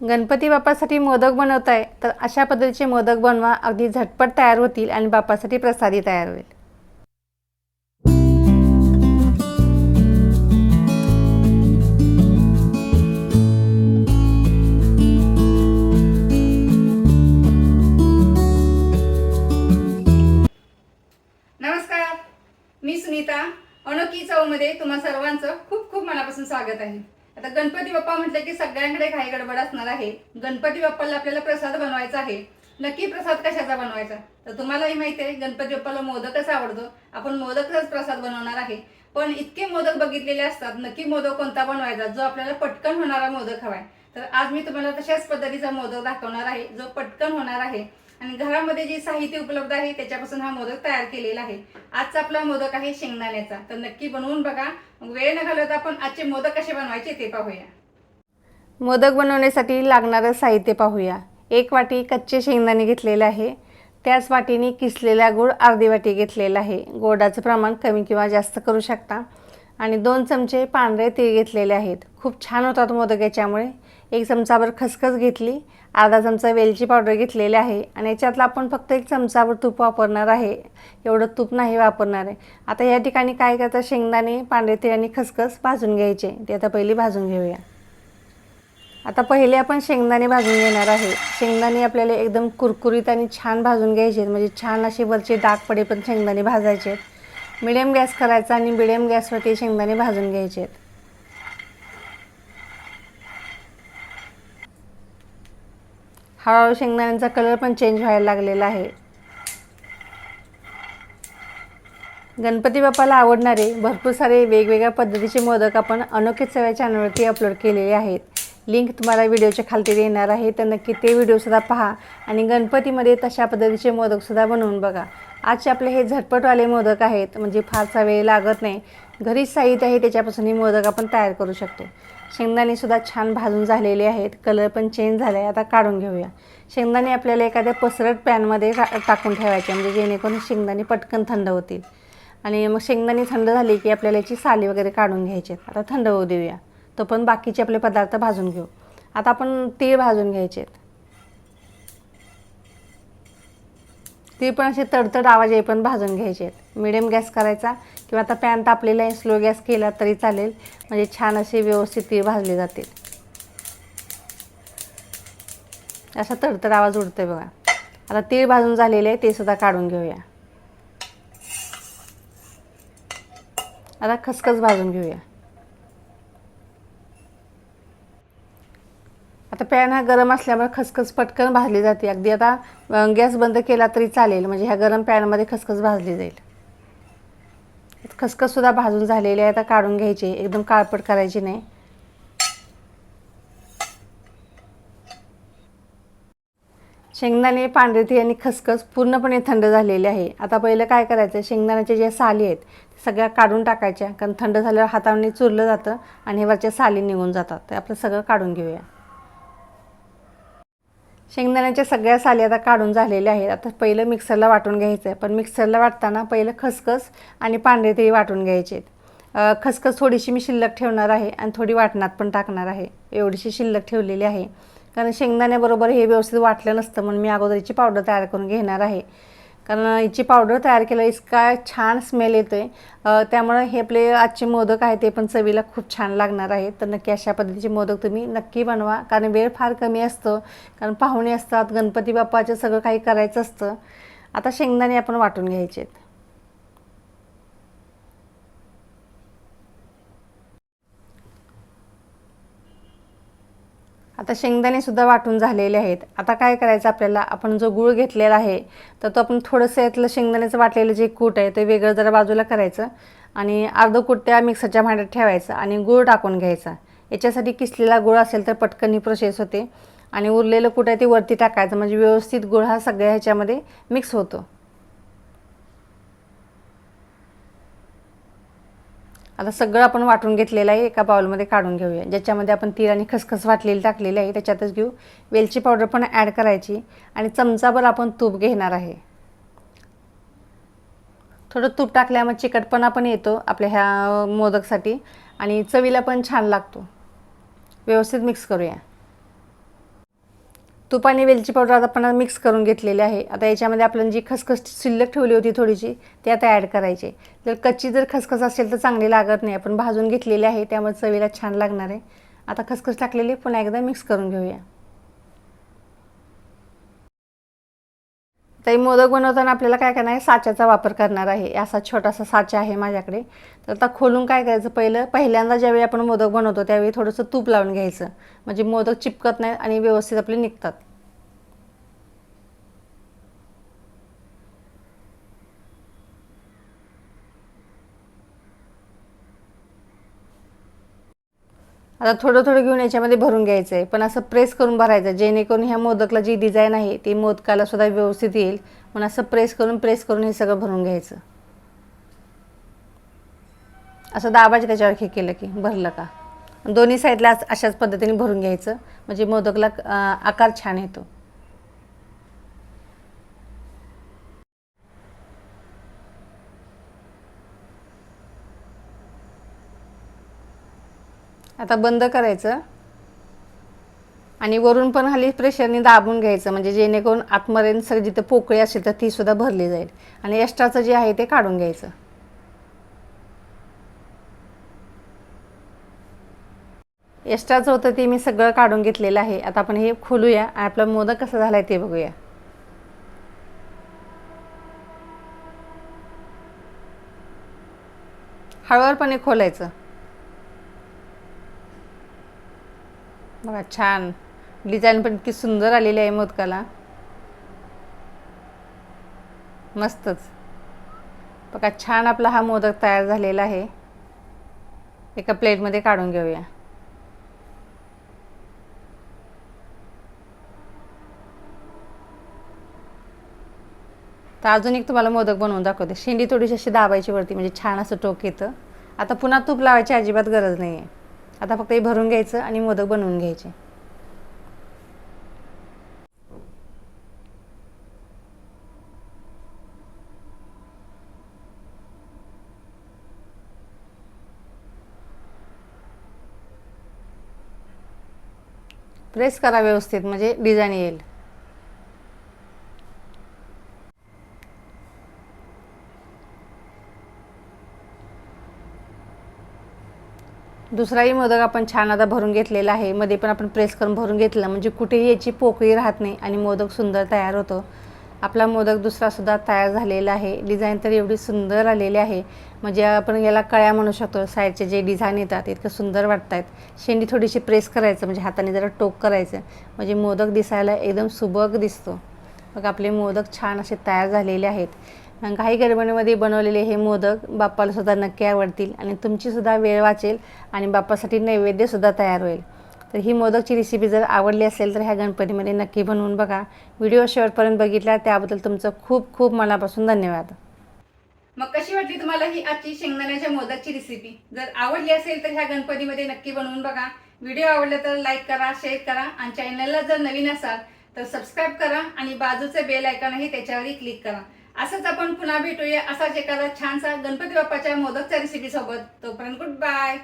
गणपती बाप्पासाठी मोदक बनवताय तर अशा पद्धतीचे मोदक बनवा अगदी झटपट तयार होतील आणि बाप्पासाठी प्रसादी तयार होईल. नमस्कार मी सुनीता अनोखी चौमध्ये तुम्हा सर्वांचं खूप खूप मनापासून स्वागत आहे. आता गणपती बाप्पा म्हटलं की सगळ्यांकडे काही गडबड असणार आहे. गणपती बाप्पाला आपल्याला प्रसाद बनवायचा आहे. नक्की प्रसाद कशाचा बनवायचा? तर तुम्हालाही माहिती आहे गणपती बाप्पाला मोदकच आवडतो. आपण मोदकचाच प्रसाद बनवणार आहे. पण इतके मोदक बघितलेले असतात नक्की मोदक कोणता बनवायचा? जो आपल्याला पटकन होणारा मोदक हवाय. तर आज मी तुम्हाला तशाच पद्धतीचा मोदक दाखवणार आहे जो पटकन होणार आहे. आणि घरामध्ये जे साहित्य उपलब्ध आहे त्याच्यापासून हा मोदक तयार केलेला आहे. आजचा आपला मोदक आहे शेंगदाण्याचा. तर नक्की बनवून बघा. वेळ न घालवता आपण आजचे मोदक कसे बनवायचे ते पाहूया. मोदक बनवण्यासाठी लागणारं साहित्य पाहूया. एक वाटी कच्चे शेंगदाणे घेतलेले आहे. त्याच वाटीने किसलेला गूळ अर्धी वाटी घेतलेला आहे. गोडाचं प्रमाण कमी किंवा जास्त करू शकता. आणि दोन चमचे पांढरे तीळ घेतलेले आहेत. खूप छान होतात मोदक याच्यामुळे. एक चमचाभर खसखस घेतली. अर्धा चमचा वेलची पावडर घेतलेली आहे आणि याच्यातला आपण फक्त एक चमचाभर तूप वापरणार आहे. एवढं तूप नाही वापरणार आहे. आता या ठिकाणी काय करतात शेंगदाणे पांढरे तीळ आणि खसखस भाजून घ्यायचे. ते आता पहिली भाजून घेऊया. आता पहिले आपण शेंगदाणे भाजून घेणार आहे. शेंगदाणे आपल्याला एकदम कुरकुरीत आणि छान भाजून घ्यायचे आहेत. म्हणजे छान असे वरचे डाग पण शेंगदाणे भाजायचे आहेत. मिडियम गॅस करायचा आणि मिडियम गॅसवरती शेंगदाणे भाजून घ्यायचे आहेत. हळूहळू शेंगदाण्यांचा कलर पण चेंज व्हायला लागलेला आहे. गणपती बाप्पाला आवडणारे भरपूर सारे वेगवेगळ्या पद्धतीचे मोदक आपण अनोखे चव्या चॅनलवरती अपलोड केलेले आहेत. लिंक तुम्हाला व्हिडिओच्या खालती देणार आहे. तर नक्की ते व्हिडिओसुद्धा पहा आणि गणपतीमध्ये तशा पद्धतीचे मोदकसुद्धा बनवून बघा. आजचे आपले हे झटपटवाले मोदक आहेत म्हणजे फारसा वेळ लागत नाही. घरीच साहित्य आहे त्याच्यापासून हे मोदक आपण तयार करू शकतो. शेंगदाणेसुद्धा छान भाजून झालेले आहेत कलर पण चेंज झाला आहे आता काढून घेऊया. शेंगदाणे आपल्याला एखाद्या पसरट पॅनमध्ये टाकून ठेवायचे म्हणजे जेणेकरून शेंगदाणे पटकन थंड होतील. आणि मग शेंगदाणे थंड झाली की आपल्याला याची साली वगैरे काढून घ्यायची आहेत. आता थंड होऊ देऊया. तो पण बाकीचे आपले पदार्थ भाजून घेऊ. आता आपण तीळ भाजून घ्यायचे आहेत. ते पण असे तडतड आवाज येईपर्यंत भाजून घ्यायचे आहेत. मिडियम गॅस करायचा किंवा आता पॅन तापलेला आहे स्लो गॅस केला तरी चालेल. म्हणजे छान असे व्यवस्थित तीळ भाजले जातील. असा तडतड आवाज उडतो आहे बघा. आता तीळ भाजून झालेले आहे ते सुद्धा काढून घेऊया. आता खसखस भाजून घेऊया. आता पॅन हा गरम असल्यामुळे खसखस पटकन भाजली जाते. अगदी आता गॅस बंद केला तरी चालेल. म्हणजे ह्या गरम पॅनमध्ये खसखस भाजली जाईल. खसखससुद्धा भाजून झालेली आहे आता काढून घ्यायची. एकदम काळपट करायची नाही. शेंगदाणे पांढरे तीळ आणि खसखस पूर्णपणे थंड झालेले आहे. आता पहिलं काय करायचं? शेंगदाण्याच्या ज्या साली आहेत ते सगळ्या काढून टाकायच्या. कारण थंड झाल्यावर हाताने चुरलं जातं आणि हे वरच्या साली निघून जातात. ते आपलं सगळं काढून घेऊया. शेंगदाण्याच्या सगळ्या साली आता काढून झालेल्या आहेत. आता पहिलं मिक्सरला वाटून घ्यायचं आहे पण मिक्सरला वाटताना पहिलं खसखस आणि पांढरे तेही वाटून घ्यायचे आहेत खसखस थोडीशी मी शिल्लक ठेवणार आहे आणि थोडी वाटणात पण टाकणार आहे. एवढीशी शिल्लक ठेवलेली आहे. कारण शेंगदाण्याबरोबर हे व्यवस्थित वाटलं नसतं म्हणून मी अगोदरची पावडर तयार करून घेणार आहे. कारण याची पावडर तयार केलं इतका छान स्मेल येतो आहे त्यामुळं हे आपले आजचे मोदक आहे ते पण चवीला खूप छान लागणार आहे तर नक्की अशा पद्धतीचे मोदक तुम्ही नक्की बनवा. कारण वेळ फार कमी असतो. कारण पाहुणे असतात गणपती बाप्पाचं सगळं काही करायचं असतं. आता शेंगदाणे आपण वाटून घ्यायचे आहेत आता शेंगदाणे सुद्धा वाटून झालेले आहेत. आता काय करायचं आपल्याला? आपण जो गूळ घेतलेला आहे तर तो आपण थोडंसं यातलं शेंगदाण्याचं वाटलेलं जे कूट आहे ते वेगळं जरा बाजूला करायचं आणि अर्धं कूट त्या मिक्सरच्या भांड्यात ठेवायचं आणि गूळ टाकून घ्यायचा. याच्यासाठी किसलेला गूळ असेल तर पटकन ही प्रोसेस होते आणि उरलेलं कूट आहे ते वरती टाकायचं. म्हणजे व्यवस्थित गूळ हा सगळ्या ह्याच्यामध्ये मिक्स होतो. आता सगळं आपण वाटून घेतलेलं आहे एका बाउलमध्ये काढून घेऊया. ज्याच्यामध्ये आपण तीळ आणि खसखस वाटलेली टाकलेली आहे त्याच्यातच घेऊ. वेलची पावडर पण ॲड करायची आणि चमचाभर आपण तूप घेणार आहे. थोडं तूप टाकल्यामुळे चिकटपणा पण येतो आपल्या ह्या मोदकसाठी आणि चवीला पण छान लागतो. व्यवस्थित मिक्स करूया. तूप आणि वेलची पावडर आता आपण मिक्स करून घेतलेली आहे. आता याच्यामध्ये आपण जी खसखस शिल्लक ठेवली होती थोडीशी ती आता ॲड करायची जर कच्ची जर खसखस असेल तर चांगली लागत नाही. आपण भाजून घेतलेली आहे त्यामुळे चवीला छान लागणार आहे. आता खसखस टाकलेली पुन्हा एकदा मिक्स करून घेऊया. तर मोदक बनवताना आपल्याला काय करणार आहे? साच्याचा वापर करणार आहे. असा छोटासा साचा आहे माझ्याकडे. तर आता खोलून काय करायचं? पहिलं पहिल्यांदा ज्यावेळी आपण मोदक बनवतो त्यावेळी थोडंसं तूप लावून घ्यायचं. म्हणजे मोदक चिपकत नाही आणि व्यवस्थित आपले निघतात. आता थोडं थोडं घेऊन याच्यामध्ये भरून घ्यायचं आहे पण असं प्रेस करून भरायचं आहे जेणेकरून ह्या मोदकला जी डिझाईन आहे ती मोदकाला सुद्धा व्यवस्थित येईल. पण असं प्रेस करून प्रेस करून हे सगळं भरून घ्यायचं. असं दाबाचे त्याच्यावर हे केलं की भरलं का? दोन्ही साईडला अशाच पद्धतीने भरून घ्यायचं. म्हणजे मोदकला आकार छान येतो. आता बंद करायचं. आणि वरून पण खाली प्रेशरने दाबून घ्यायचं म्हणजे जेणेकरून आतमध्ये सगळी जिथं पोकळी असेल तर ती सुद्धा भरली जाईल. आणि एक्स्ट्राचं जे आहे ते काढून घ्यायचं. एक्स्ट्राचं होतं ते मी सगळं काढून घेतलेलं आहे. आता आपण हे खोलूया. आणि आपला मोदक कसा झाला आहे ते बघूया. हळूवारपणे खोलायचं. बघा छान. डिझाईन पण इतकी सुंदर आलेली आहे मोदकाला. मस्तच. बघा छान आपला हा मोदक तयार झालेला आहे. एका प्लेटमध्ये काढून घेऊया. तर अजून एक तुम्हाला मोदक बनवून दाखवते. शेंडी थोडीशी अशी दाबायची वरती म्हणजे छान असं टोक येतं. आता पुन्हा तूप लावायची अजिबात गरज नाही आहे आता फक्त हे भरून घ्यायचं आणि मोदक बनवून घ्यायचे. प्रेस करा व्यवस्थित म्हणजे डिझाईन येईल. दुसराही मोदक आपण छान आता भरून घेतलेला आहे. मध्ये पण आपण प्रेस करून भरून घेतलं. म्हणजे कुठेही याची पोकळी राहत नाही आणि मोदक सुंदर तयार होतो. आपला मोदक दुसरासुद्धा तयार झालेला आहे. डिझाईन तर एवढी सुंदर आलेली आहे. म्हणजे आपण याला कळ्या म्हणू शकतो. साईडचे जे डिझाईन येतात इतकं सुंदर वाटत आहेत शेंडी थोडीशी प्रेस करायचं. म्हणजे हाताने जरा टोक करायचं. म्हणजे मोदक दिसायला एकदम सुबक दिसतो. मग आपले मोदक छान असे तयार झालेले आहेत. घाई गरबणीमध्ये बनवलेले हे मोदक बाप्पाला सुद्धा नक्की आवडतील आणि तुमचीसुद्धा वेळ वाचेल आणि बाप्पासाठी नैवेद्यसुद्धा तयार होईल. तर ही मोदकची रेसिपी जर आवडली असेल तर ह्या गणपतीमध्ये नक्की बनवून बघा. व्हिडिओ शेवटपर्यंत बघितला त्याबद्दल तुमचं खूप खूप मनापासून धन्यवाद. मग कशी वाटली तुम्हाला ही आजची शेंगदाण्याच्या मोदकची रेसिपी जर आवडली असेल तर ह्या गणपतीमध्ये नक्की बनवून बघा. व्हिडिओ आवडला तर लाईक करा शेअर करा आणि चॅनलला जर नवीन असाल तर सबस्क्राईब करा आणि बाजूचे बेल आयकॉनही त्याच्यावरही क्लिक करा. असंच आपण पुन्हा भेटूया. असाच एखादा छानसा गणपती बाप्पाच्या मोदकच्या रेसिपी सोबत तोपर्यंत गुड बाय